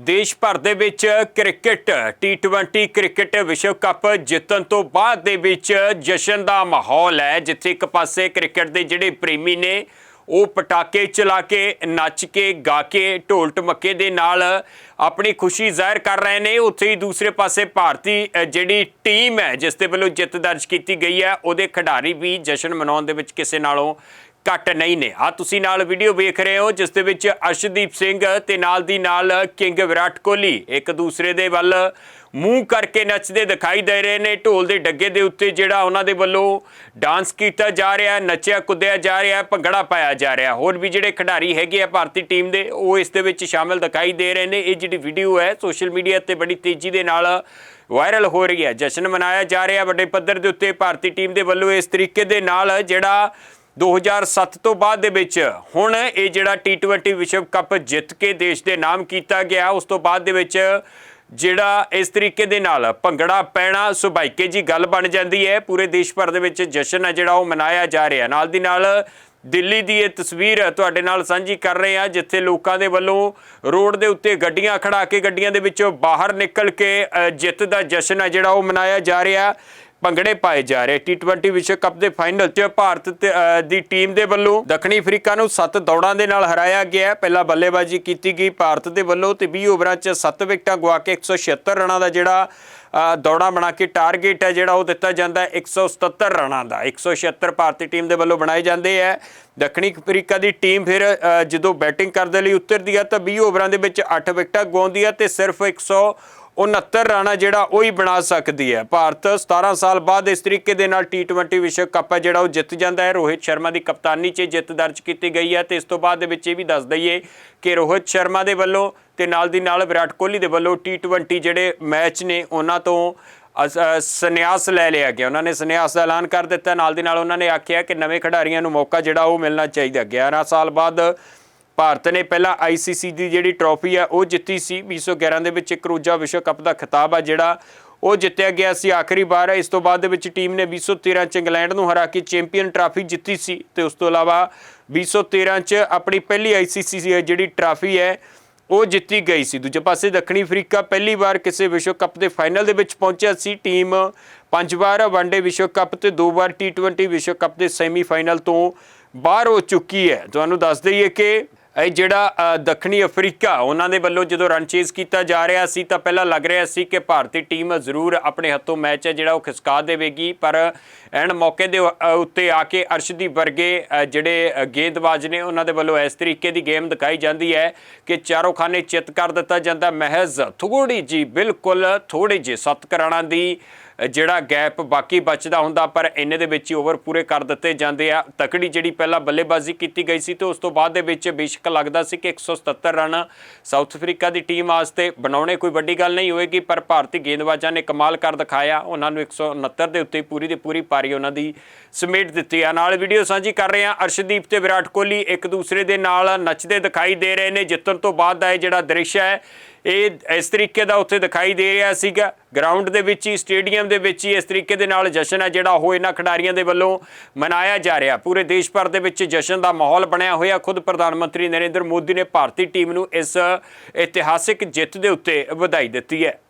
ਦੇਸ਼ ਭਰ ਦੇ ਵਿੱਚ ਕ੍ਰਿਕਟ T20 ਕ੍ਰਿਕਟ ਵਿਸ਼ਵ ਕੱਪ ਜਿੱਤਣ ਤੋਂ ਬਾਅਦ ਦੇ ਵਿੱਚ ਜਸ਼ਨ ਦਾ ਮਾਹੌਲ ਹੈ, ਜਿੱਥੇ ਇੱਕ ਪਾਸੇ ਕ੍ਰਿਕਟ ਦੇ ਜਿਹੜੇ ਪ੍ਰੇਮੀ ਨੇ, ਉਹ ਪਟਾਕੇ ਚਲਾ ਕੇ, ਨੱਚ ਕੇ, ਗਾ ਕੇ, ਢੋਲ ਟਮੱਕੇ ਦੇ ਨਾਲ ਆਪਣੀ ਖੁਸ਼ੀ ਜ਼ਾਹਿਰ ਕਰ ਰਹੇ ਨੇ। ਉੱਥੇ ਹੀ ਦੂਸਰੇ ਪਾਸੇ ਭਾਰਤੀ ਜਿਹੜੀ ਟੀਮ ਹੈ, ਜਿਸ ਦੇ ਵੱਲੋਂ ਜਿੱਤ ਦਰਜ ਕੀਤੀ ਗਈ ਹੈ, ਉਹਦੇ ਖਿਡਾਰੀ ਵੀ ਜਸ਼ਨ ਮਨਾਉਣ ਦੇ ਵਿੱਚ ਕਿਸੇ ਨਾਲੋਂ ਘੱਟ ਨਹੀਂ ਨੇ। ਆ ਤੁਸੀਂ ਨਾਲ ਵੀਡੀਓ ਵੇਖ ਰਹੇ ਹੋ, ਜਿਸ ਦੇ ਵਿੱਚ ਅਰਸ਼ਦੀਪ ਸਿੰਘ ਤੇ ਨਾਲ ਦੀ ਨਾਲ ਕਿੰਗ ਵਿਰਾਟ ਕੋਹਲੀ ਇੱਕ ਦੂਸਰੇ ਦੇ ਵੱਲ ਮੂੰਹ ਕਰਕੇ ਨੱਚਦੇ ਦਿਖਾਈ ਦੇ ਰਹੇ ਨੇ। ਢੋਲ ਦੇ ਡੱਗੇ ਦੇ ਉੱਤੇ ਜਿਹੜਾ ਉਹਨਾਂ ਦੇ ਵੱਲੋਂ ਡਾਂਸ ਕੀਤਾ ਜਾ ਰਿਹਾ ਹੈ ਨੱਚਿਆ ਕੁੱਦਿਆ ਜਾ ਰਿਹਾ ਹੈ ਭੰਗੜਾ ਪਾਇਆ ਜਾ ਰਿਹਾ। ਹੋਰ ਵੀ ਜਿਹੜੇ ਖਿਡਾਰੀ ਹੈਗੇ ਆ ਭਾਰਤੀ ਟੀਮ ਦੇ, ਉਹ ਇਸ ਦੇ ਵਿੱਚ ਸ਼ਾਮਿਲ ਦਿਖਾਈ ਦੇ ਰਹੇ ਨੇ। ਇਹ ਜਿਹੜੀ ਵੀਡੀਓ ਹੈ ਸੋਸ਼ਲ ਮੀਡੀਆ ਤੇ ਬੜੀ ਤੇਜ਼ੀ ਦੇ ਨਾਲ ਵਾਇਰਲ ਹੋ ਰਹੀ ਹੈ। ਜਸ਼ਨ ਮਨਾਇਆ ਜਾ ਰਿਹਾ ਵੱਡੇ ਪੱਧਰ ਦੇ ਉੱਤੇ। ਭਾਰਤੀ ਟੀਮ ਦੇ ਵੱਲੋਂ ਇਸ ਤਰੀਕੇ ਦੇ ਨਾਲ ਜਿਹੜਾ 2007 ਤੋਂ ਬਾਅਦ ਦੇ ਵਿੱਚ ਹੁਣ ਇਹ ਜਿਹੜਾ T20 ਵਿਸ਼ਵ ਕੱਪ ਜਿੱਤ ਕੇ ਦੇਸ਼ ਦੇ ਨਾਮ ਕੀਤਾ ਗਿਆ, ਉਸ ਤੋਂ ਬਾਅਦ ਦੇ ਵਿੱਚ ਜਿਹੜਾ ਇਸ ਤਰੀਕੇ ਦੇ ਨਾਲ ਭੰਗੜਾ ਪੈਣਾ ਸੁਭਾਈਕੇ ਜੀ ਗੱਲ ਬਣ ਜਾਂਦੀ ਹੈ। ਪੂਰੇ ਦੇਸ਼ ਭਰ ਦੇ ਵਿੱਚ ਜਸ਼ਨ ਹੈ ਜਿਹੜਾ ਉਹ ਮਨਾਇਆ ਜਾ ਰਿਹਾ। ਨਾਲ ਦੀ ਨਾਲ ਦਿੱਲੀ ਦੀ ਇਹ ਤਸਵੀਰ ਤੁਹਾਡੇ ਨਾਲ ਸਾਂਝੀ ਕਰ ਰਹੇ ਹਾਂ, ਜਿੱਥੇ ਲੋਕਾਂ ਦੇ ਵੱਲੋਂ ਰੋਡ ਦੇ ਉੱਤੇ ਗੱਡੀਆਂ ਖੜਾ ਕੇ ਗੱਡੀਆਂ ਦੇ ਵਿੱਚੋਂ ਬਾਹਰ ਨਿਕਲ ਕੇ ਜਿੱਤ ਦਾ ਜਸ਼ਨ ਹੈ ਜਿਹੜਾ ਉਹ ਮਨਾਇਆ ਜਾ ਰਿਹਾ। ਭੰਗੜੇ ਪਾਏ ਜਾ ਰਹੇ। T20 ਵਿਸ਼ਵ ਕੱਪ ਦੇ ਫਾਈਨਲ 'ਚ ਭਾਰਤ ਦੀ ਟੀਮ ਦੇ ਵੱਲੋਂ ਦੱਖਣੀ ਅਫਰੀਕਾ ਨੂੰ 7 ਦੌੜਾਂ ਦੇ ਨਾਲ ਹਰਾਇਆ ਗਿਆ ਪਹਿਲਾਂ ਬੱਲੇਬਾਜ਼ੀ ਕੀਤੀ ਗਈ ਭਾਰਤ ਦੇ ਵੱਲੋਂ ਤੇ 20 ਓਵਰਾਂ 'ਚ 7 ਵਿਕਟਾਂ ਗਵਾ ਕੇ 176 ਰਨਾਂ ਦਾ ਜਿਹੜਾ ਅ, ਦੌੜਾਂ ਬਣਾ ਕੇ ਟਾਰਗੇਟ ਹੈ ਜਿਹੜਾ ਉਹ ਦਿੱਤਾ ਜਾਂਦਾ ਹੈ। 177 ਰਨਾਂ ਦਾ 176 ਭਾਰਤੀ ਟੀਮ ਦੇ ਵੱਲੋਂ ਬਣਾਏ ਜਾਂਦੇ ਹੈ। ਦੱਖਣੀ ਅਫਰੀਕਾ ਦੀ ਟੀਮ ਫਿਰ ਜਦੋਂ ਬੈਟਿੰਗ ਕਰਨ ਦੇ ਲਈ ਉਤਰਦੀ ਹੈ ਤਾਂ 20 ਓਵਰਾਂ ਦੇ ਵਿੱਚ 8 ਵਿਕਟਾਂ ਗਵਾਉਂਦੀ ਹੈ ਤੇ ਸਿਰਫ 100 69 ਰਾਣਾ ਜਿਹੜਾ ਉਹ ਹੀ ਬਣਾ ਸਕਦੀ ਹੈ। ਭਾਰਤ 17 ਸਾਲ ਬਾਅਦ ਇਸ ਤਰੀਕੇ ਦੇ ਨਾਲ T20 ਵਿਸ਼ਵ ਕੱਪ ਹੈ ਜਿਹੜਾ ਉਹ ਜਿੱਤ ਜਾਂਦਾ ਹੈ। ਰੋਹਿਤ ਸ਼ਰਮਾ ਦੀ ਕਪਤਾਨੀ 'ਚ ਜਿੱਤ ਦਰਜ ਕੀਤੀ ਗਈ ਹੈ ਤੇ ਇਸ ਤੋਂ ਬਾਅਦ ਦੇ ਵਿੱਚ ਇਹ ਵੀ ਦੱਸ ਦਈਏ ਕਿ ਰੋਹਿਤ ਸ਼ਰਮਾ ਦੇ ਵੱਲੋਂ ਤੇ ਨਾਲ ਦੀ ਨਾਲ ਵਿਰਾਟ ਕੋਹਲੀ ਦੇ ਵੱਲੋਂ T20 ਜਿਹੜੇ ਮੈਚ ਨੇ ਉਹਨਾਂ ਤੋਂ ਅ, ਸੰਨਿਆਸ ਲੈ ਲਿਆ ਗਿਆ। ਉਹਨਾਂ ਨੇ ਸੰਨਿਆਸ ਦਾ ਐਲਾਨ ਕਰ ਦਿੱਤਾ। ਨਾਲ ਦੀ ਨਾਲ ਉਹਨਾਂ ਨੇ ਆਖਿਆ ਕਿ ਨਵੇਂ ਖਿਡਾਰੀਆਂ ਨੂੰ ਮੌਕਾ ਜਿਹੜਾ ਉਹ ਮਿਲਣਾ ਚਾਹੀਦਾ। 11 ਸਾਲ ਬਾਅਦ ਭਾਰਤ ਨੇ ਪਹਿਲਾਂ ਆਈਸੀਸੀ ਦੀ ਜਿਹੜੀ ਟਰੋਫੀ ਹੈ ਉਹ ਜਿੱਤੀ ਸੀ। 2011 ਦੇ ਵਿੱਚ ਇੱਕ ਰੋਜ਼ਾ ਵਿਸ਼ਵ ਕੱਪ ਦਾ ਖਿਤਾਬ ਆ, ਜਿਹੜਾ ਉਹ ਜਿੱਤਿਆ ਗਿਆ ਸੀ ਆਖਰੀ ਵਾਰ। ਇਸ ਤੋਂ ਬਾਅਦ ਦੇ ਵਿੱਚ ਟੀਮ ਨੇ 2013 ਚ ਇੰਗਲੈਂਡ ਨੂੰ ਹਰਾ ਕੇ ਚੈਂਪੀਅਨ ਟਰਾਫੀ ਜਿੱਤੀ ਸੀ ਤੇ ਉਸ ਤੋਂ ਇਲਾਵਾ 2013 ਚ ਆਪਣੀ ਪਹਿਲੀ ਆਈਸੀਸੀ ਜਿਹੜੀ ਟਰਾਫੀ ਹੈ, ਉਹ ਜਿੱਤੀ ਗਈ ਸੀ। ਦੂਜੇ ਪਾਸੇ ਦੱਖਣੀ ਅਫਰੀਕਾ ਪਹਿਲੀ ਵਾਰ ਕਿਸੇ ਵਿਸ਼ਵ ਕੱਪ ਦੇ ਫਾਈਨਲ ਦੇ ਵਿੱਚ ਪਹੁੰਚਿਆ ਸੀ। ਟੀਮ ਪੰਜ ਵਾਰ ਵਨਡੇ ਵਿਸ਼ਵ ਕੱਪ ਤੇ ਦੋ ਵਾਰ T20 ਵਿਸ਼ਵ ਕੱਪ ਦੇ ਸੈਮੀਫਾਈਨਲ ਤੋਂ ਬਾਹਰ ਹੋ ਚੁੱਕੀ ਹੈ। ਤੁਹਾਨੂੰ ਦੱਸ ਦਈਏ ਕਿ ਇਹ ਜਿਹੜਾ ਦੱਖਣੀ ਅਫਰੀਕਾ, ਉਹਨਾਂ ਦੇ ਵੱਲੋਂ ਜਦੋਂ ਰਨ ਚੇਜ਼ ਕੀਤਾ ਜਾ ਰਿਹਾ ਸੀ, ਤਾਂ ਪਹਿਲਾਂ ਲੱਗ ਰਿਹਾ ਸੀ ਕਿ ਭਾਰਤੀ ਟੀਮ ਜ਼ਰੂਰ ਆਪਣੇ ਹੱਥੋਂ ਮੈਚ ਹੈ, ਜਿਹੜਾ ਉਹ ਖਿਸਕਾ ਦੇਵੇਗੀ। ਪਰ, ਐਨ ਮੌਕੇ ਦੇ ਉੱਤੇ ਆ ਕੇ ਅਰਸ਼ਦੀਪ ਵਰਗੇ ਜਿਹੜੇ ਗੇਂਦਬਾਜ਼ ਨੇ, ਉਹਨਾਂ ਦੇ ਵੱਲੋਂ ਇਸ ਤਰੀਕੇ ਦੀ ਗੇਮ ਦਿਖਾਈ ਜਾਂਦੀ ਹੈ ਕਿ ਚਾਰੋਂ ਖਾਨੇ ਚਿੱਤ ਕਰ ਦਿੱਤਾ ਜਾਂਦਾ। ਮਹਿਜ਼ ਥੋੜੀ ਜੀ ਬਿਲਕੁਲ ਥੋੜੀ ਜੀ ਸੱਤ ਕਰਾਣਾ ਦੀ ਜਿਹੜਾ ਗੈਪ ਬਾਕੀ ਬਚਦਾ ਹੁੰਦਾ, ਪਰ ਇੰਨੇ ਦੇ ਵਿੱਚ ਹੀ ਓਵਰ ਪੂਰੇ ਕਰ ਦਿੱਤੇ ਜਾਂਦੇ ਆ। ਤਕੜੀ ਜਿਹੜੀ ਪਹਿਲਾਂ ਬੱਲੇਬਾਜ਼ੀ ਕੀਤੀ ਗਈ ਸੀ ਤੇ ਉਸ ਤੋਂ ਬਾਅਦ ਦੇ ਵਿੱਚ ਬੇਸ਼ੱਕ ਲੱਗਦਾ ਸੀ ਕਿ 177 ਰਨ ਸਾਊਥ ਅਫਰੀਕਾ ਦੀ ਟੀਮ ਵਾਸਤੇ ਬਣਾਉਣੇ ਕੋਈ ਵੱਡੀ ਗੱਲ ਨਹੀਂ ਹੋਏਗੀ, ਪਰ ਭਾਰਤੀ ਗੇਂਦਬਾਜ਼ਾਂ ਨੇ ਕਮਾਲ ਕਰ ਦਿਖਾਇਆ। ਉਹਨਾਂ ਨੂੰ 169 ਦੇ ਉੱਤੇ ਪੂਰੀ ਦੀ ਪੂਰੀ ਪਾਰੀ ਉਹਨਾਂ ਦੀ ਸਮੇਟ ਦਿੱਤੀ ਆ। ਨਾਲ ਵੀਡੀਓ ਸਾਂਝੀ ਕਰ ਰਹੇ ਆ ਅਰਸ਼ਦੀਪ ਤੇ ਵਿਰਾਟ ਕੋਹਲੀ ਇੱਕ ਦੂਸਰੇ ਦੇ ਨਾਲ ਨੱਚਦੇ ਦਿਖਾਈ ਦੇ ਰਹੇ ਨੇ। ਜਿੱਤਣ ਤੋਂ ਬਾਅਦ ਦਾ ਇਹ ਜਿਹੜਾ ਦ੍ਰਿਸ਼ ਹੈ ਇਹ ਇਸ ਤਰੀਕੇ ਦਾ ਉੱਥੇ ਦਿਖਾਈ ਦੇ ਰਿਹਾ ਸੀਗਾ। ਗਰਾਊਂਡ ਦੇ ਵਿੱਚ ਹੀ, ਸਟੇਡੀਅਮ ਦੇ ਵਿੱਚ ਹੀ ਇਸ ਤਰੀਕੇ ਦੇ ਨਾਲ ਜਸ਼ਨ ਹੈ ਜਿਹੜਾ ਉਹ ਇਹਨਾਂ ਖਿਡਾਰੀਆਂ ਦੇ ਵੱਲੋਂ ਮਨਾਇਆ ਜਾ ਰਿਹਾ। ਪੂਰੇ ਦੇਸ਼ ਭਰ ਦੇ ਵਿੱਚ ਜਸ਼ਨ ਦਾ ਮਾਹੌਲ ਬਣਿਆ ਹੋਇਆ। ਖੁਦ ਪ੍ਰਧਾਨ ਮੰਤਰੀ ਨਰਿੰਦਰ ਮੋਦੀ ਨੇ ਭਾਰਤੀ ਟੀਮ ਨੂੰ ਇਸ ਇਤਿਹਾਸਿਕ ਜਿੱਤ ਦੇ ਉੱਤੇ ਵਧਾਈ ਦਿੱਤੀ ਹੈ।